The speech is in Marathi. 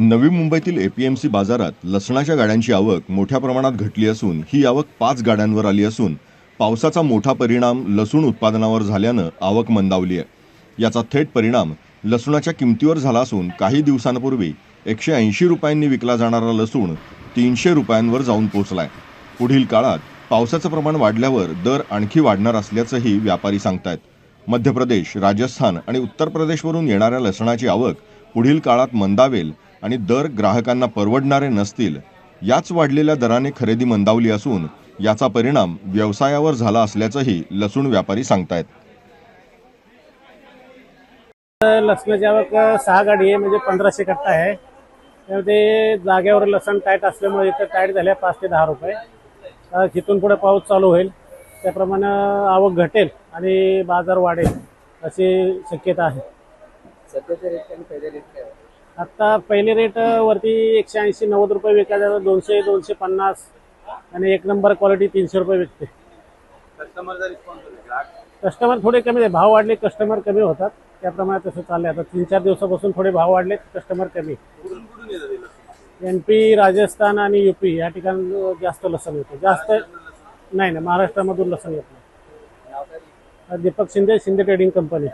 नवी मुंबईतील एपीएमसी बाजारात लसणाच्या गाड्यांची आवक मोठ्या प्रमाणात घटली असून ही आवक पाच गाड्यांवर आली असून पावसाचा मोठा परिणाम लसूण उत्पादनावर झाल्यानं आवक मंदावली आहे. याचा थेट परिणाम लसणाच्या किमतीवर झाला असून काही दिवसांपूर्वी एकशे ऐंशी रुपयांनी विकला जाणारा लसूण तीनशे रुपयांवर जाऊन पोहोचलाय. पुढील काळात पावसाचं प्रमाण वाढल्यावर दर आणखी वाढणार असल्याचंही व्यापारी सांगतायत. मध्य प्रदेश राजस्थान आणि उत्तर प्रदेशवरून येणाऱ्या लसणाची आवक पुढील काळात मंदावेल आणि दर ग्राहकांना परवडणारे नसतील याच वाढलेल्या दराने खरेदी मंदावली असून याचा परिणाम व्यवसायावर झाला असल्याचंही लसूण व्यापारी सांगतायत. लसणाची आवक सहा गाडी आहे म्हणजे पंधराशे कट्टा आहे. त्यामध्ये जागेवर लसण टाईट असल्यामुळे इथं टाईट झाल्या पाच ते दहा रुपये. तिथून पुढे पाऊस चालू होईल. त्याप्रमाणे आवक घटेल आणि बाजार वाढेल अशी शक्यता आहे. आणि पहिले रेट वरती एकशे ऐंशी नव्वद रुपये विकायचा दोनशे दोनशे पन्नास आणि एक नंबर क्वालिटी तीनशे रुपये विकते. कस्टमरचा रिस्पॉन्स कस्टमर थोडे कमी भाव वाढले कस्टमर कमी होतात. त्याप्रमाणे तसं चाललंय. आता तीन चार दिवसापासून थोडे भाव वाढले कस्टमर कमी. कुठून कुठून येतात हे लसूण? एन पी राजस्थान आणि युपी या ठिकाणी जास्त लसण येतं. जास्त नाही नाही. महाराष्ट्रामधून लसण येत? नाही. Deepak Shinde Shinde trading company